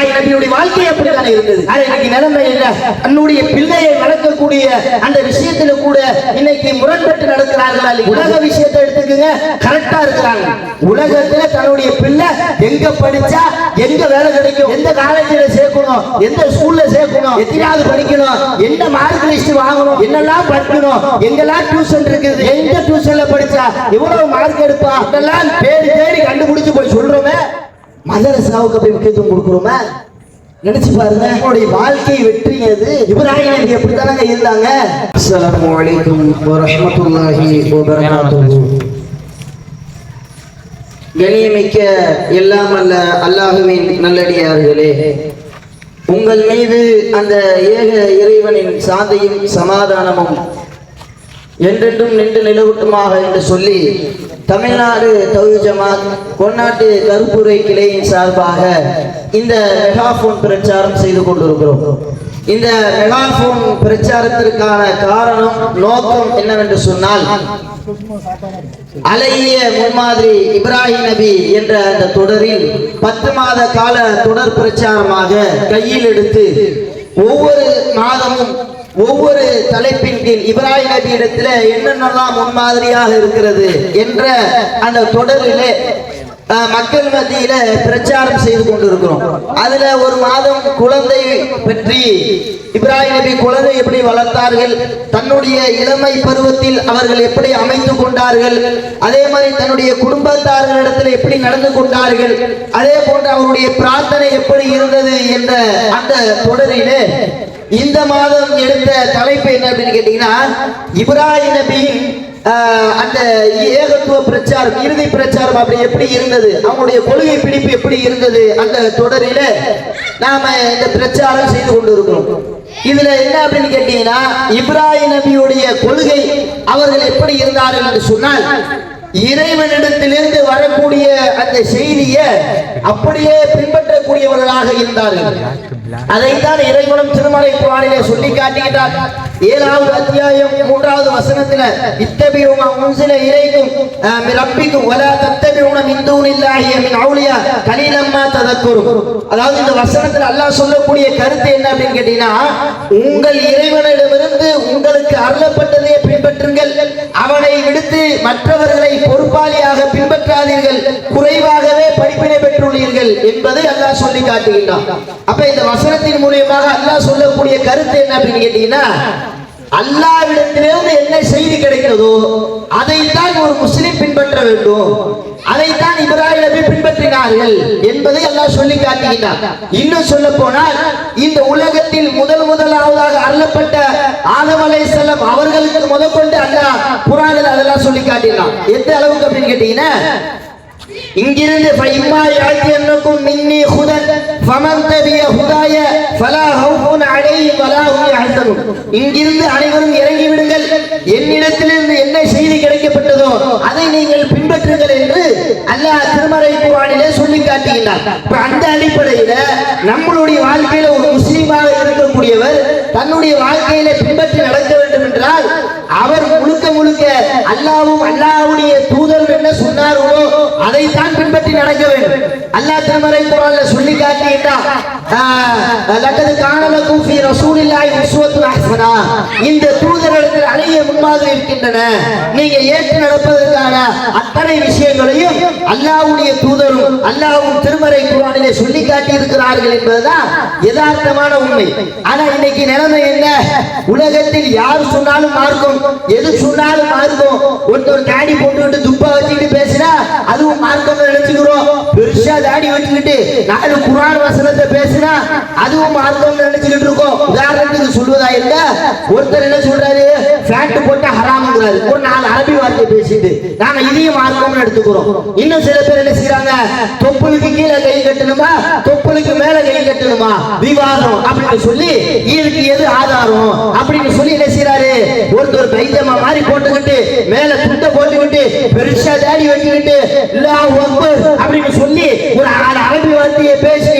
இப்ராஹிம் நபியுடைய வாழ்க்கை அப்படித்தானே இருந்தது. ஆனா இன்னைக்கு நிலைமை என்ன? தன்னுடைய பிள்ளையை வளர்க்கக்கூடிய அந்த விஷயத்துல கூட இன்னைக்கு முரண்பட்டு நடக்கிறார்களா? இல்லையா? உலக விஷயத்தை எடுத்துக்கங்க கரெக்டா இருக்கிறாங்க. உலகத்துல தன்னுடைய பிள்ளை எங்க படிச்சா எங்க வேலை கிடைக்கும்? எந்த காலேஜ்ல சேர்க்கணும்? எந்த ஸ்கூல்ல சேர்க்கணும்? எத்தனாவது படிக்கணும்? என்ன மார்க் லிஸ்ட் வாங்கணும்? என்னெல்லாம் படிக்கணும்? எங்கெல்லாம் டியூஷன் இருக்குது? எந்த டியூஷன்ல படிச்சா எவ்வளவு மார்க் எடுப்பா இதெல்லாம் தேடி தேடி கண்டுபிடிச்சு போய் சொல்றோமே. மதரசாவுக்கு போய் முக்கியத்துவம் கொடுக்குறோமே? நினைச்சு பாருங்க. நம்மளுடைய வாழ்க்கை வெற்றி அது இப்ராஹிம் நபி எப்படித்தானங்க இருந்தாங்க. அஸ்ஸலாமு அலைக்கும் வரஹ்மத்துல்லாஹி வபரகாத்துஹு. கண்ணியமிக்க எல்லாம் அல்ல அல்லாஹுவின் நல்லடியார்களே. உங்கள் மீது அந்த ஏக இறைவனின் சாந்தியும் சமாதானமும் என்றென்றும் நின்று நிலவட்டுமாக என்று சொல்லி தமிழ்நாடு தௌஹி ஜமாத் கொன்னாட்டு கருப்புரை கிளையின் சார்பாக இந்த மெகாஃபோன் பிரச்சாரம் செய்து கொண்டிருக்கிறோம். இந்த மெகாஃபோன் பிரச்சாரத்திற்கான காரணம் நோக்கம் என்னவென்று சொன்னால் அழகிய முன்மாதிரி இப்ராஹிம் நபி என்ற அந்த தொடரில் பத்து மாத கால தொடர் பிரச்சாரமாக கையில் எடுத்து ஒவ்வொரு மாதமும் ஒவ்வொரு தலைப்பின் கீழ் இப்ராஹிம் நபி இடத்துல என்னென்னலாம் முன்மாதிரியாக இருக்கிறது என்ற அந்த தொடரிலே மக்கள் மத்தியில பிரச்சாரம் செய்து கொண்டிருக்கிறோம். அதுல ஒரு மாதம் குழந்தை பற்றி இப்ராஹிம் நபி குழந்தை எப்படி வளர்த்தார்கள் தன்னுடைய இளமை பருவத்தில் அவர்கள் எப்படி அமைத்து கொண்டார்கள் அதே மாதிரி தன்னுடைய குடும்பத்தார்களிடத்தில் எப்படி நடந்து கொண்டார்கள் அதே போன்று அவருடைய பிரார்த்தனை எப்படி இருந்தது என்ற அந்த தொடரிலே இந்த மாதம் எடுத்த தலைப்பு என்ன அப்படின்னு கேட்டீங்கன்னா இப்ராஹிம் நபியின் அந்த ஏகத்துவ பிரச்சாரம் இறுதி பிரச்சாரம் அப்படி எப்படி இருந்தது? அவங்களுடைய கொள்கை பிடிப்பு எப்படி இருந்தது? அந்த தொடரில நாம இந்த பிரச்சாரம் செய்து கொண்டிருக்கிறோம். இதுல என்ன அப்படின்னு கேட்டீங்கன்னா இப்ராஹிம் நபியுடைய கொள்கை அவர்கள் எப்படி இருந்தார்கள் என்று சொன்னால் இறைவனிடத்திலிருந்து வரக்கூடிய அந்த செய்தியை அப்படியே பின்பற்றக்கூடியவர்களாக இருந்தார்கள். அதைத்தான் இறைவனும் திருமலை புராணிலே சொல்லி காட்டுகிறார் ஏழாவது அத்தியாயம் மூன்றாவது வசனத்துல இத்தபியுமா முன்சில இறைக்கும் ரப்பிக்கும் வலா தத்தபியுன மின் தூனில்லாஹி மின் அவுலியா கலீலம்மா ததக்குரும் அதாவது இந்த வசனத்துல அல்லாஹ் சொல்லக்கூடிய கருத்து என்ன அப்படின்னு கேட்டீங்கன்னா உங்கள் இறைவனிடமிருந்து பின்பற்றுங்கள் அவனை விடுத்து மற்றவர்களை பொறுப்பாளியாக பின்பற்றாதீர்கள். குறைவாகவே படிப்பினை பெற்றுள்ளீர்கள் என்பதை அல்லாஹ் சொல்லி காட்டுகின்றான். அப்ப இந்த வசனத்தின் மூலியமாக அல்லாஹ் சொல்லக்கூடிய கருத்து என்ன அப்படின்னு கேட்டீங்கன்னா அல்லாவிடத்திலிருந்து என்ன செய்தி கிடைக்கிறதோ அதைத்தான் ஒரு முஸ்லிம் பின்பற்ற வேண்டும். அதைத்தான் இப்ராஹிம் நபி பின்பற்றினார்கள் என்பதை எல்லாம் சொல்லி காட்டுகின்றார் இன்னும் சொல்ல போனால் இந்த உலகத்தில் முதல் முதலாவதாக அருளப்பட்ட ஆதம் அலைஹிஸ்ஸலாம் அவர்களுக்கு முதற்கொண்டு அல்லாஹ் குரானில் அதெல்லாம் சொல்லி காட்டினான் எந்த அளவுக்கு அப்படின்னு கேட்டீங்கன்னா இங்கிருந்து ஃபைம்மா யாத்தியன்னுக்கும் மின்னி ஹுதன் ஃபமன் தபிய ஹுதாய ஃபலா ஹவுஃபுன் அலைஹிம் வலா ஹும் யஹ்சனுன் இங்கிருந்து அனைவரும் இறங்கி விடுங்கள். என்னிடத்திலிருந்து என்ன செய்தி கிடைக்கப்பட்டதோ அதை நீங்கள் பின்பற்றுங்கள் என்று அல்லாஹ் திருமறை குர்ஆனிலே சொல்லி காட்டுகின்றார். இப்ப அந்த அடிப்படையில நம்மளுடைய வாழ்க்கையில ஒரு முஸ்லீமாக இருக்கக்கூடியவர் தன்னுடைய வாழ்க்கையில பின்பற்றி நடக்க வேண்டும் என்றால் அவர் முழுக்க முழுக்க அல்லாவும் அல்லாவுடைய தூதர் என்ன சொன்னார்களோ அதைத்தான் பின்பற்றி நடக்க வேண்டும். அல்லாஹ் திருமறை குர்ஆன்ல சொல்லி லக்கது காணலக்கும் ரசூலில்லாஹி இந்த அழகிய முன்மாதிரி இருக்கின்றன நீங்க ஏற்று நடப்பதற்கான அத்தனை விஷயங்களையும் அல்லாஹ்வுடைய தூதரும் அல்லாஹ்வும் திருமறை குர்ஆனிலே சொல்லி காட்டி இருக்கிறார்கள் என்பதுதான் யதார்த்தமான உண்மை ஆனா இன்னைக்கு நிலைமை என்ன உலகத்தில் யார் சொன்னாலும் மார்க்கும் எது சொன்னாலும் மார்க்கும் ஒருத்தர் தாடி போட்டுக்கிட்டு துப்பா வச்சுக்கிட்டு பேசினா அதுவும் மார்க்கம் நினைச்சுக்கிறோம் பெருசா தாடி வச்சுக்கிட்டு நாலு குரான் வசனத்தை பேசினா அதுவும் மார்க்கம் நினைச்சுக்கிட்டு இருக்கோம். உதாரணத்துக்கு சொல்வதா இல்ல? ஒருத்தர் என்ன சொல்றாரு? பேண்ட் போட்டா ஹராம்ங்கிறாரு. ஒரு நாலு அரபி வார்த்தை பேசிட்டு நாங்க இதையும் மார்க்கம்னு எடுத்துக்கிறோம். இன்னும் சில பேர் என்ன செய்யறாங்க தொப்புளுக்கு கீழே கை கட்டணுமா? தொப்புளுக்கு மேல கை கட்டணுமா? விவாதம் அப்படின்னு சொல்லி இதுக்கு எது ஆதாரம் அப்படின்னு சொல்லி என்ன செய்யறாரு ஒருத்தர் பைத்தியமா மாதிரி போட்டுக்கிட்டு வச்சுக்கிட்டு பெருசா தாடி வச்சுக்கிட்டு அப்படின்னு சொல்லி ஒரு அரபி வார்த்தையை பேசி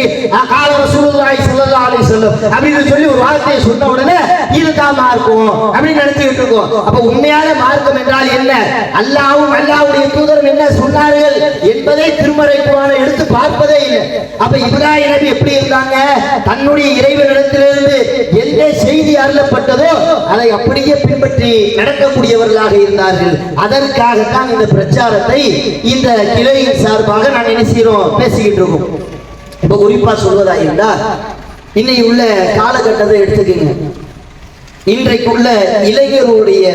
கால ரசூலுல்லாஹி ஸல்லல்லாஹு அலைஹி வஸல்லம் அப்படின்னு சொல்லி ஒரு வார்த்தையை சொன்ன உடனே இதுதான் மார்க்கம் அப்படின்னு நினைச்சுக்கிட்டு இருக்கோம். அப்ப உண்மையான மார்க்கம் என்றால் என்ன? அல்லாவும் அல்லாவுடைய தூதரும் என்ன சொன்னார்கள் என்பதை திருமறை குரானை எடுத்து பார்ப்பதே இல்லை. அப்ப இப்ராஹிம் நபி எப்படி இருந்தாங்க? தன்னுடைய இறைவனிடத்திலிருந்து எந்த செய்தி அருளப்பட்டதோ அதை அப்படியே பின்பற்றி நடக்கக்கூடியவர்களாக இருந்தார்கள். அதற்காகத்தான் இந்த பிரச்சாரத்தை இந்த கிளையின் சார்பாக நாங்கள் என்ன செய்யறோம் பேசிக்கிட்டு இருக்கோம். இப்போ குறிப்பா சொல்வதா இருந்தா இன்னைக்கு உள்ள காலகட்டத்தை எடுத்துக்கங்க. இன்றைக்குள்ள இளைஞர்களுடைய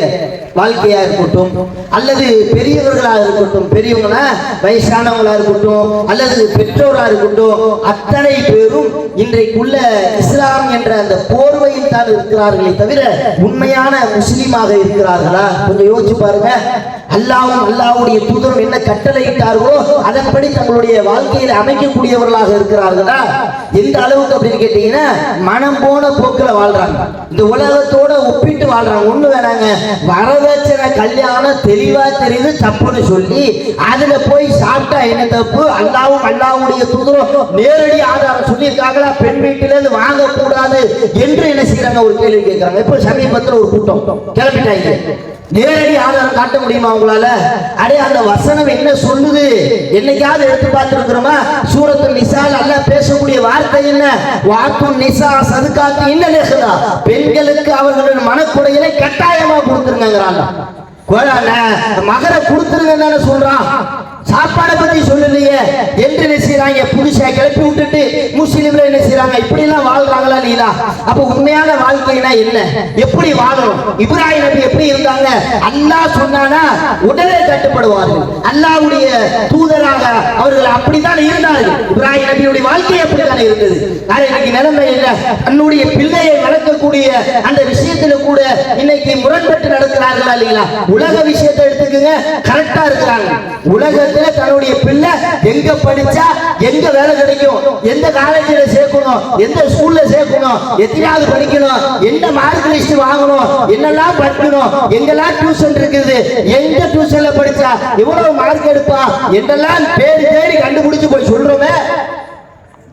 வாழ்க்கையா இருக்கட்டும் அல்லது பெரியவர்களாக இருக்கட்டும் பெரியவங்களா வயசானவங்களா இருக்கட்டும் அல்லது பெற்றோரா இருக்கட்டும் அத்தனை பேரும் இன்றைக்குள்ள இஸ்லாம் என்ற அந்த போர்வையில் தான் இருக்கிறார்களே தவிர உண்மையான முஸ்லீமாக இருக்கிறார்களா? கொஞ்சம் யோசிச்சு பாருங்க. அல்லாவும் அல்லாவுடைய தூதரும் என்ன கட்டளையிட்டார்களோ அதன்படி தங்களுடைய வாழ்க்கையில் அமைக்கக்கூடியவர்களாக இருக்கிறார்களா? எந்த அளவுக்கு அப்படின்னு கேட்டீங்கன்னா மனம் போன போக்கில் வாழ்றாங்க. இந்த உலகத்தோட ஒப்பிட்டு வாழ்றாங்க. ஒண்ணு வேணாங்க. வரதட்சணை கல்யாணம் தெளிவா தெரியுது தப்புன்னு சொல்லி அதுல போய் சாப்பிட்டா என்ன தப்பு? அல்லாவும் அல்லாவுடைய தூதரும் நேரடி ஆதாரம் சொல்லியிருக்காங்களா? பெண் வீட்டில இருந்து வாங்கக்கூடாது என்று என்ன செய்யறாங்க ஒரு கேள்வி கேட்கிறாங்க. இப்போ சமீபத்தில் ஒரு கூட்டம். கிளம்பிட்டாங்க. நேரடி ஆதாரம் காட்ட முடியுமா உங்களால? அடே அந்த வசனம் என்ன சொல்லுது? என்னைக்காவது எடுத்து பார்த்துருக்கிறோமா? சூரத்து நிசால் அல்ல பேசக்கூடிய வார்த்தை என்ன? வாக்கும் நிசா சதுக்காத்து என்ன நேசதா பெண்களுக்கு அவர்களுடைய மனக்குடையினை கட்டாயமா கொடுத்துருங்கிறாங்க மகரை கொடுத்துருங்க சொல்றான். சாப்பாடை பத்தி சொல்லலையே என்று என்ன செய்யறாங்க புதுசா கிளப்பி விட்டுட்டு முஸ்லீம்ல என்ன செய்யறாங்க இப்படி எல்லாம் வாழ்றாங்களா நீலா அப்ப உண்மையான வாழ்க்கைனா என்ன? எப்படி வாழணும்? இப்ராஹிம் நபி எப்படி இருந்தாங்க? அல்லாஹ் சொன்னானா உடனே கட்டுப்படுவார்கள். அல்லாஹ்வுடைய தூதராக அவர்கள் அப்படித்தான் இருந்தார்கள். இப்ராஹிம் நபியுடைய வாழ்க்கை அப்படித்தான் இருந்தது. ஆனா இன்னைக்கு நிலைமை இல்லை தன்னுடைய பிள்ளையை வளர்க்கக்கூடிய அந்த விஷயத்துல கூட இன்னைக்கு முரண்பட்டு நடக்கிறார்களா இல்லைங்களா உலக விஷயத்தை எடுத்துக்கங்க. கரெக்டா இருக்கிறாங்க. உலக இடத்துல தன்னுடைய பிள்ளை எங்க படிச்சா எங்க வேலை கிடைக்கும் எந்த காலேஜில் சேர்க்கணும் எந்த ஸ்கூல்ல சேர்க்கணும் எத்தனையாவது படிக்கணும் என்ன மார்க் லிஸ்ட் வாங்கணும் என்னெல்லாம் படிக்கணும் எங்கெல்லாம் டியூஷன் இருக்குது எந்த டியூஷன்ல படிச்சா எவ்வளவு மார்க் எடுப்பா என்னெல்லாம் தேடி தேடி கண்டுபிடிச்சு போய் சொல்றோமே?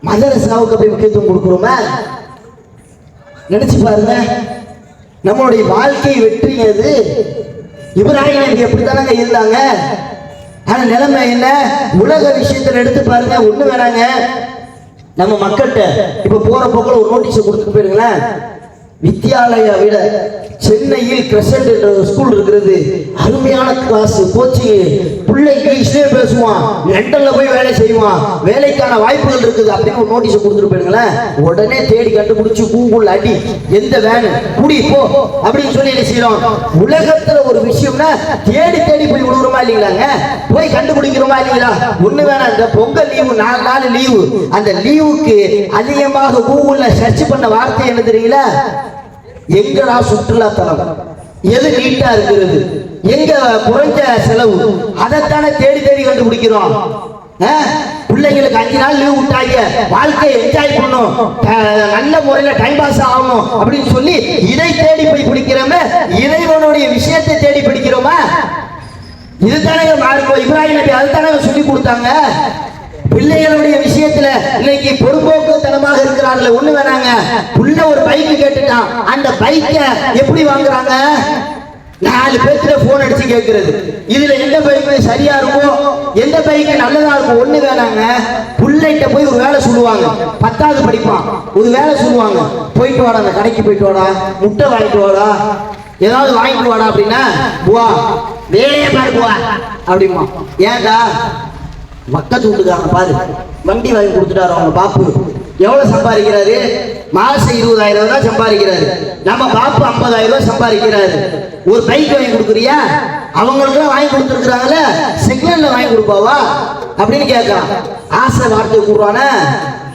மதரசாவுக்கு போய் முக்கியத்துவம் கொடுக்குறோமே? நினைச்சு பாருங்க நம்மளுடைய வாழ்க்கை வெற்றிங்கிறது இப்ராஹிம் எப்படி எப்படித்தானங்க இருந்தாங்க? ஆனா நிலைமை என்ன? உலக விஷயத்துல எடுத்து பாருங்க ஒண்ணு வேணாங்க. நம்ம மக்கள்கிட்ட இப்ப போற போக்கில் ஒரு நோட்டீஸ் கொடுத்துட்டு போயிருங்களேன். வித்யாலயா விட சென்னையில் கிரசன்ட் என்ற ஒரு ஸ்கூல் இருக்கிறது. அருமையான கிளாஸ் கோச்சிங் பிள்ளை இங்கிலீஷ்லயே பேசுவான். லண்டன்ல போய் வேலை செய்வான். வேலைக்கான வாய்ப்புகள் இருக்குது அப்படின்னு ஒரு நோட்டீஸ் கொடுத்துட்டு போயிருங்களேன் உடனே தேடி கண்டுபிடிச்சு கூகுள் அடி எந்த வேன் குடி போ அப்படின்னு சொல்லி என்ன செய்யறோம்? உலகத்துல ஒரு விஷயம்னா தேடி தேடி போய் விடுறோமா இல்லைங்களாங்க? போய் கண்டுபிடிக்கிறோமா இல்லைங்களா? ஒண்ணு வேணாம். இந்த பொங்கல் லீவு நாலு நாள் லீவு அந்த லீவுக்கு அதிகமாக கூகுள்ல சர்ச் பண்ண வார்த்தை என்ன தெரியல எங்கடா சுற்றுலாத்தலம் எது நீட்டா இருக்கிறது? எங்க குறைஞ்ச செலவு? அதைத்தானே தேடி தேடி கண்டுபிடிக்கிறோம். ஆ? பிள்ளைங்களுக்கு அஞ்சு நாள் லீவ் விட்டாங்க. வாழ்க்கையை என்ஜாய் பண்ணும் நல்ல முறையில டைம் பாஸ் ஆகணும் அப்படின்னு சொல்லி இதை தேடி போய் பிடிக்கிறோமே? இறைவனுடைய விஷயத்தை தேடி பிடிக்கிறோமா? இதுதானே மார்க்கம் இப்ராஹிம் நபி அதுதானே சொல்லி கொடுத்தாங்க. பிள்ளைகளுடைய விஷயத்துல இன்னைக்கு பொறுப்போக்குத்தனமாக இருக்கிறார்கள் ஒண்ணு வேணாங்க. புள்ள ஒரு பைக் கேட்டுட்டான். அந்த பைக்க எப்படி வாங்குறாங்க? நாலு பேர்த்துல போன் அடிச்சு கேட்கறது இதுல எந்த பைக் சரியா இருக்கும் எந்த பைக் நல்லதா இருக்கும் ஒண்ணு வேணாங்க. புள்ளைகிட்ட போய் ஒரு வேலை சொல்லுவாங்க. பத்தாவது படிப்பான். ஒரு வேலை சொல்லுவாங்க. போயிட்டு வாடா அந்த கடைக்கு போயிட்டு வாடா. முட்டை வாங்கிட்டு வாடா. ஏதாவது வாங்கிட்டு வாடா அப்படின்னா புவா வேலையே பாரு புவா அப்படிமா ஏன்டா? மக்கள் வீட்டுக்காரங்க பாரு. வண்டி வாங்கி கொடுத்துட்டாரு அவங்க பாப்பு. எவ்வளவு சம்பாதிக்கிறாரு? மாசம் இருபதாயிரம் ரூபாய் சம்பாதிக்கிறாரு. நம்ம பாப்பு ஐம்பதாயிரம் ரூபாய் சம்பாதிக்கிறாரு. ஒரு பைக் வாங்கி கொடுக்குறியா? அவங்களுக்குலாம் வாங்கி கொடுத்துருக்குறாங்கல்ல? செகண்ட்ல வாங்கி கொடுப்பாவா? அப்படின்னு கேட்கலாம். ஆசை வார்த்தை கூடுறானே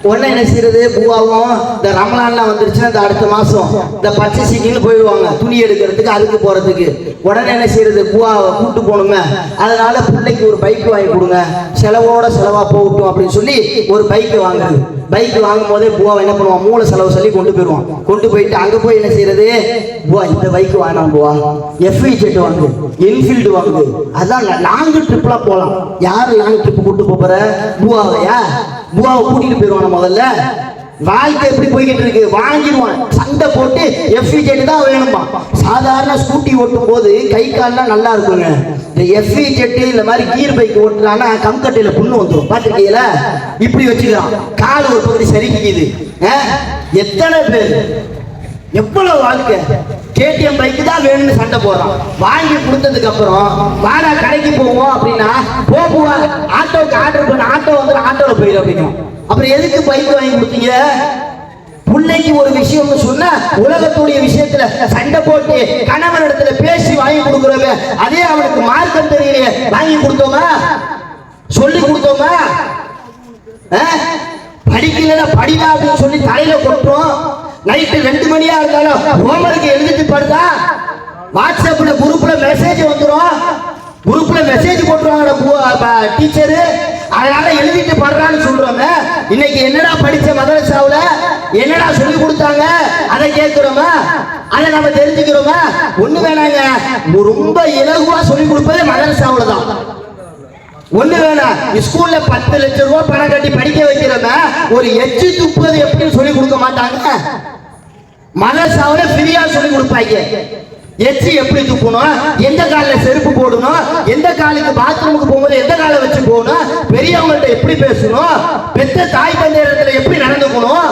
உடனே என்ன செய்யறது? பூவாவும் இந்த ரமலான்லாம் வந்துருச்சுன்னா இந்த அடுத்த மாசம் இந்த பச்சை சீக்கின்னு போயிடுவாங்க துணி எடுக்கிறதுக்கு அதுக்கு போறதுக்கு. உடனே என்ன செய்யறது? பூவாவை கூட்டு போகணுங்க அதனால பிள்ளைக்கு ஒரு பைக் வாங்கி கொடுங்க. செலவோட செலவா போகட்டும் அப்படின்னு சொல்லி ஒரு பைக் வாங்குறது. பைக் வாங்கும் போதே பூவா என்ன பண்ணுவான்? மூளை செலவு சொல்லி கொண்டு போயிடுவான். கொண்டு போயிட்டு அங்க போய் என்ன செய்யறது? பூவா இந்த பைக் வாங்கினான் பூவா. எஃப்இ ஜெட் வாங்கு என்ஃபீல்டு வாங்கு. அதான் லாங் ட்ரிப்லாம் போகலாம். யார் லாங் ட்ரிப் கூட்டு போற? பூவாவையா? பூவாவை கூட்டிட்டு போயிடுவான முதல்ல. வாழ்க்கை எப்படி போய்கிட்டு இருக்கு வாங்கிடுவான். சண்டை போட்டு எஃப்இ தான் வேணுமா சாதாரண ஸ்கூட்டி ஓட்டும் போது கை கால்லாம் நல்லா இருக்குங்க. இந்த எஃப்இ ஜெட்டு இந்த மாதிரி கீர் பைக் ஓட்டுறான்னா கம்கட்டையில புண்ணு வந்துடும் பார்த்துருக்கீங்களா? இப்படி வச்சுக்கலாம் கால் ஒரு பகுதி சரிக்குது எத்தனை பேர்? எவ்வளவு வாழ்க்கை கேடிஎம் பைக்கு தான் வேணும்னு சண்டை போடுறான். வாங்கி கொடுத்ததுக்கு அப்புறம் வாடா கடைக்கு போவோம் அப்படின்னா போகுவா போவா ஆட்டோவுக்கு ஆர்டர் பண்ண ஆட்டோ வந்து ஆட்டோல போயிடும் அப்படிங்கும் அப்புறம் எதுக்கு பைக் வாங்கி கொடுத்தீங்க? பிள்ளைக்கு ஒரு விஷயம்னு சொன்னா உலகத்துடைய விஷயத்துல சண்டை போட்டு கணவன் இடத்துல பேசி வாங்கி கொடுக்குறவங்க அதே அவனுக்கு மார்க்கம் தெரியலையே வாங்கி கொடுத்தோமா? சொல்லி கொடுத்தோமா? அஹ்? படிக்கலன்னா படிடா அப்படின்னு சொல்லி தலையில கொட்டுறோம். நைட்டு ரெண்டு மணியா இருந்தாலும் ஹோம்ஒர்க் எழுதிட்டு படுத்தா வாட்ஸ்அப்ல குரூப்ல மெசேஜ் வந்துடும் குரூப்ல மெசேஜ் போட்டுருவாங்க டீச்சரு அதனால எழுதிட்டு படுறான்னு சொல்றோங்க இன்னைக்கு என்னடா படிச்ச மதரசாவுல என்னடா சொல்லி கொடுத்தாங்க? அதை கேட்கிறோமா? அதை நம்ம தெரிஞ்சுக்கிறோமா? ஒண்ணு வேணாங்க. ரொம்ப இலகுவா சொல்லி கொடுப்பதே மதரசாவுல தான். ஒண்ணு வேணாம் ஸ்கூல்ல பத்து லட்சம் ரூபாய் பணம் கட்டி படிக்க வைக்கிறவங்க ஒரு எச்சு துப்புறது எப்படின்னு சொல்லி கொடுக்க மாட்டாங்க. மதரசாவுல ஃப்ரீயா சொல்லி கொடுப்பாங்க. எச்சி எப்படி துப்பணும் எந்த காலில் செருப்பு போடணும்? எந்த காலுக்கு பாத்ரூமுக்கு போகும்போது எந்த காலை வச்சு போகணும்? பெரியவங்கள்ட்ட எப்படி பேசணும்? பெத்த தாய் தந்தையத்துல எப்படி நடந்துக்கணும்?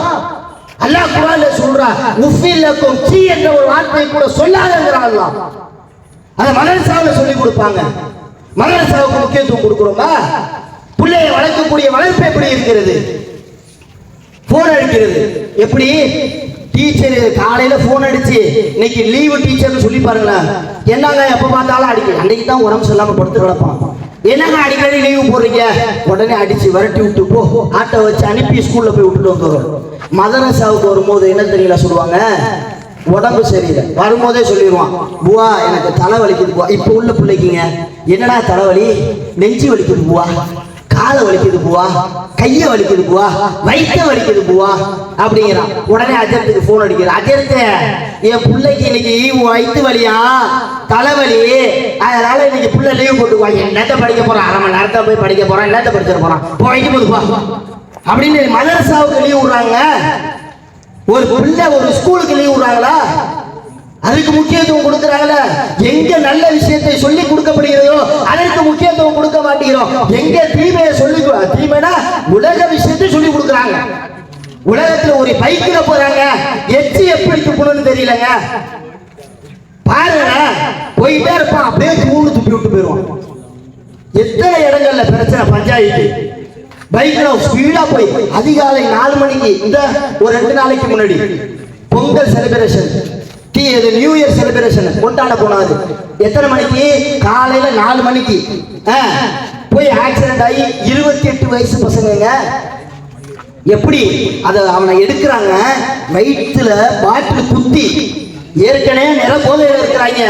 அல்லாஹ் குரான்ல சொல்றா உஃபில்லக்கும் சீ என்ற ஒரு வார்த்தையை கூட சொல்லாதங்கிறான் அதை மனசாவில் சொல்லி கொடுப்பாங்க. மதரசாவுக்கு முக்கியத்துவம் கொடுக்குறோமா? பிள்ளையை வளர்க்கக்கூடிய வளர்ப்பு எப்படி இருக்கிறது? போன் அடிக்கிறது. எப்படி? டீச்சர் காலையில போன் அடிச்சு இன்னைக்கு லீவு டீச்சர்னு சொல்லி பாருங்களேன். என்னங்க எப்ப பார்த்தாலும் அடிக்க அன்னைக்கு தான் உடம்பு சரியில்லாம படுத்து கிடப்பான். என்னங்க அடிக்கடி லீவு போடுறீங்க? உடனே அடிச்சு விரட்டி விட்டு போ ஆட்டோ வச்சு அனுப்பி ஸ்கூல்ல போய் விட்டுட்டு வந்துடும் மதரசாவுக்கு வரும்போது என்ன தெரியல சொல்லுவாங்க? உடம்பு சரியில்லை. வரும்போதே சொல்லிடுவான் புவா எனக்கு தலை வலிக்குது புவா. இப்போ உள்ள பிள்ளைக்குங்க என்னடா தலைவலி நெஞ்சு வலிக்குது புவா. காலை வலிக்குது பூவா கையை வலிக்குது பூவா வயிற்ற வலிக்குது பூவா அப்படிங்கிறான். உடனே அஜரத்துக்கு ஃபோன் அடிக்கிறான். அஜரத்து என் பிள்ளைக்கு இன்னைக்கு வயிற்று வலியா? தலைவலி. அதனால இன்னைக்கு பிள்ளை லீவ் போட்டுக்குவாங்க என்னத்த படிக்க போறான் அரை மணி நேரத்தை போய் படிக்க போறான். என்னத்த படிச்சிட போறான்? போயிட்டு போதுப்பா அப்படின்னு மதரசாவுக்கு லீவ் விடுறாங்க. ஒரு பிள்ளை ஒரு ஸ்கூலுக்கு லீவ் விடுறாங்களா? அதுக்கு முக்கியத்துவம் கொடுக்கறாங்களா. எங்க நல்ல விஷயத்தை சொல்லி கொடுக்கப்படுகிறதோ அதற்கு முக்கியத்துவம் கொடுக்க மாட்டேங்கிறோம். எங்க தீமைனா உலக விஷயத்தை சொல்லி கொடுக்குறாங்க. உலகத்துல ஒரு பைக்ல போறாங்க. எச்சி எப்படி துப்பணும்னு தெரியலங்க. பாருங்க. போயிட்டே இருப்பான். அப்படியே தூணு துப்பி விட்டு போயிருவான் எத்தனை இடங்கள்ல பிரச்சனை பஞ்சாயத்து? பைக்ல ஸ்பீடா போய் அதிகாலை நாலு மணிக்கு இந்த ஒரு ரெண்டு நாளைக்கு முன்னாடி. பொங்கல் செலிபிரேஷன் டீ இது நியூ இயர் செலிபிரேஷன் கொண்டாட போனாது எத்தனை மணிக்கு? காலையில நாலு மணிக்கு. போய் ஆக்சிடென்ட் ஆகி இருபத்தி எட்டு வயசு பசங்க எப்படி? அதை அவனை எடுக்கிறாங்க. வயிற்றுல பாட்டில் குத்தி ஏற்கனவே நிற போதையில் இருக்கிறாங்க.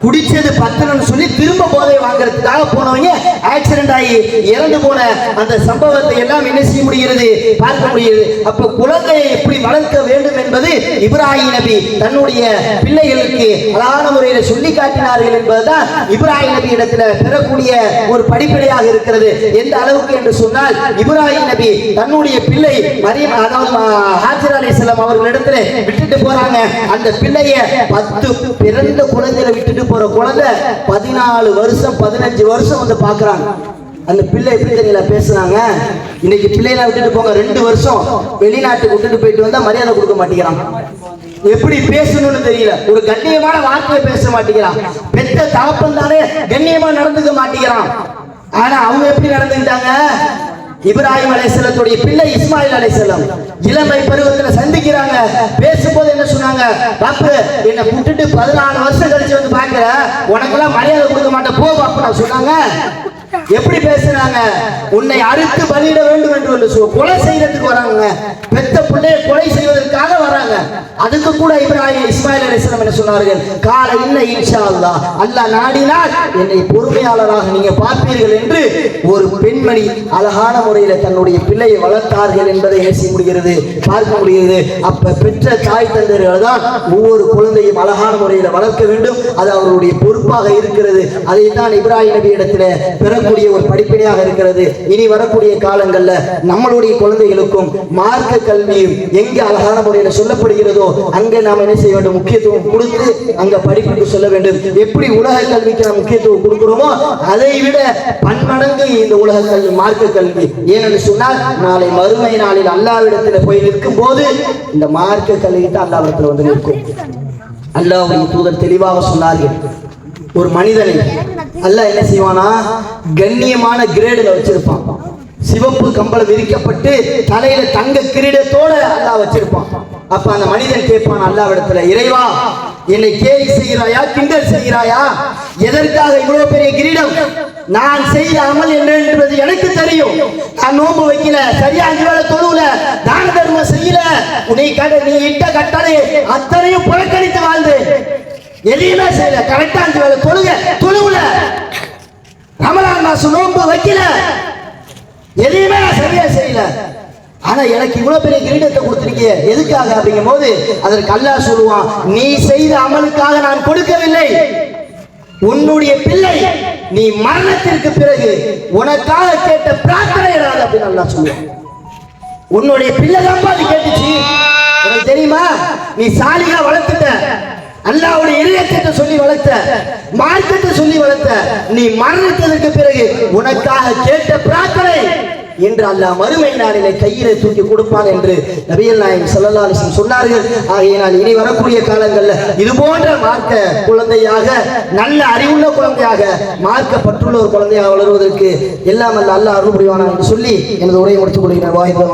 குடிச்சது பத்தணும்னு சொல்லி திரும்ப போதை வாங்குறதுக்காக போனவங்க ஆக்சிடென்ட் ஆகி இறந்து போன அந்த சம்பவத்தை எல்லாம் என்ன செய்ய முடிகிறது? பார்க்க முடியுது அப்ப குழந்தையை எப்படி வளர்க்க வேண்டும் என்பது இப்ராஹிம் நபி தன்னுடைய பிள்ளைகளுக்கு அழகான முறையில் சொல்லி காட்டினார்கள் என்பதுதான் இப்ராஹிம் நபி இடத்துல பெறக்கூடிய ஒரு படிப்படியாக இருக்கிறது. எந்த அளவுக்கு என்று சொன்னால் இப்ராஹிம் நபி தன்னுடைய பிள்ளை மரியம் அதாவது ஆஹ், ஹாஜர் அலைஹிஸ்ஸலாம் அவர்களிடத்துல விட்டுட்டு போறாங்க. அந்த பிள்ளைய பத்து பிறந்த குழந்தையில விட்டுட்டு போற குழந்தை பதினாலு வருஷம் பதினஞ்சு வருஷம் வந்து பாக்குறாங்க அந்த பிள்ளை எப்படி தெரியல பேசுறாங்க? இன்னைக்கு பிள்ளைகளை விட்டுட்டு போங்க ரெண்டு வருஷம் வெளிநாட்டுக்கு விட்டுட்டு போயிட்டு வந்தா மரியாதை கொடுக்க மாட்டேங்கிறான். எப்படி பேசணும்னு தெரியல. ஒரு கண்ணியமான வார்த்தையை பேச மாட்டேங்கிறான். பெத்த தகப்பன் தானே கண்ணியமா நடந்துக்க மாட்டேங்கிறான். ஆனா அவங்க எப்படி நடந்துக்கிட்டாங்க? இப்ராஹிம் அலைஹிஸ்ஸலாத்துடைய பிள்ளை இஸ்மாயில் அலைஹிஸ்ஸலாம். இளமை பருவத்துல சந்திக்கிறாங்க. பேசும்போது என்ன சொன்னாங்க? பாப்பு என்னை விட்டுட்டு பதினாலு வருஷம் கழிச்சு வந்து பாக்குற உனக்கெல்லாம் மரியாதை கொடுக்க மாட்டேன். போ பாப்பு நான் சொன்னாங்க. எப்படி பேசுறாங்க? உன்னை அறுத்து பலியிட வேண்டும் என்று ஒன்று கொலை செய்யறதுக்கு வராங்க. பெத்த பிள்ளையை கொலை செய்வதற்காக வராங்க. அதுக்கு கூட இப்ராஹிம் இஸ்மாயில் அலிஸ்லாம் என்ன சொன்னார்கள்? கால இல்லை இன்ஷா அல்லா அல்லா நாடினால் என்னை பொறுமையாளராக நீங்க பார்ப்பீர்கள் என்று ஒரு பெண்மணி அழகான முறையில தன்னுடைய பிள்ளையை வளர்த்தார்கள் என்பதை என்ன முடிகிறது? பார்க்க முடிகிறது. அப்ப பெற்ற தாய் தந்தையர்கள் தான் ஒவ்வொரு குழந்தையும் அழகான முறையில வளர்க்க வேண்டும். அது அவருடைய பொறுப்பாக இருக்கிறது. அதைத்தான் இப்ராஹிம் நபி இடத்துல பிற பெறக்கூடிய ஒரு படிப்பினையாக இருக்கிறது. இனி வரக்கூடிய காலங்கள்ல நம்மளுடைய குழந்தைகளுக்கும் மார்க்க கல்வியும் எங்க அழகான முறையில சொல்லப்படுகிறதோ அங்க நாம் என்ன செய்ய வேண்டும்? முக்கியத்துவம் கொடுத்து அங்க படிப்புக்கு சொல்ல வேண்டும். எப்படி உலக கல்விக்கு நாம் முக்கியத்துவம் கொடுக்கிறோமோ அதை விட பன்மடங்கு இந்த உலக கல்வி மார்க்க கல்வி. ஏனென்று சொன்னால் நாளை மறுமை நாளில் அல்லாவிடத்தில் போய் நிற்கும் போது இந்த மார்க்க கல்வி தான் அல்லாவிடத்தில் வந்து நிற்கும். அல்லாவுடைய தூதர் தெளிவாக சொன்னார்கள். ஒரு மனிதனை அல்லாஹ் என்ன செய்வானா? கண்ணியமான கிரேடுல வச்சிருப்பான். சிவப்பு கம்பளம் விரிக்கப்பட்டு தலையில தங்க கிரீடத்தோட அல்லாஹ் வச்சிருப்பான். அப்ப அந்த மனிதன் கேட்பான் அல்லாவிடத்துல இறைவா என்னை கேலி செய்கிறாயா? கிண்டல் செய்கிறாயா? எதற்காக இவ்வளவு பெரிய கிரீடம்? நான் செய்த அமல் என்ன என்பது எனக்கு தெரியும். நான் நோன்பு வைக்கல சரியா அஞ்சு வேலை தொழுவுல தான தர்மம் செய்யல. உன்னை கட நீ இட்ட கட்டளை அத்தனையும் புறக்கணித்து வாழ்ந்து எதையுமே செய்யல. கரெக்டா அஞ்சு வேலை தொழுக. தொழுவுல. ரமலான் மாசம் நோன்பு வைக்கல. எதையுமே நான் சரியா செய்யல. ஆனா எனக்கு இவ்வளவு பெரிய கிரீடத்தை கொடுத்திருக்கிய எதுக்காக? அப்படிங்கும் போது அதற்கு அல்லா சொல்லுவான் நீ செய்த அமலுக்காக நான் கொடுக்கவில்லை. உன்னுடைய பிள்ளை நீ மரணத்திற்கு பிறகு உனக்காக கேட்ட பிரார்த்தனை இடாது அப்படின்னு அல்லாஹ் சொல்லுவான். உன்னுடைய பிள்ளை தான் அது கேட்டுச்சு. உனக்கு தெரியுமா? நீ சாலிகா வளர்த்துட்ட. அல்லாவுடைய இதயத்தை சொல்லி வளர்த்த மார்க்கத்தை சொல்லி வளர்த்த நீ மரணித்ததற்கு பிறகு உனக்காக கேட்ட பிரார்த்தனை என்று அல்லாஹ் மறுமை நாளிலே கையிலே தூக்கி கொடுப்பான் என்று நபிகள் நாயகம் சல்லா சொன்னார்கள். ஆகையினால் இனி வரக்கூடிய காலங்களில் இது போன்ற மார்க்க குழந்தையாக நல்ல அறிவுள்ள குழந்தையாக மார்க்கப்பட்டுள்ள ஒரு குழந்தையாக வளருவதற்கு எல்லாம் அல்ல அல்லாஹ் அருள் புரிவானா என்று சொல்லி எனது உரையை முடித்துக் கொள்கிறேன். வாய்ப்பு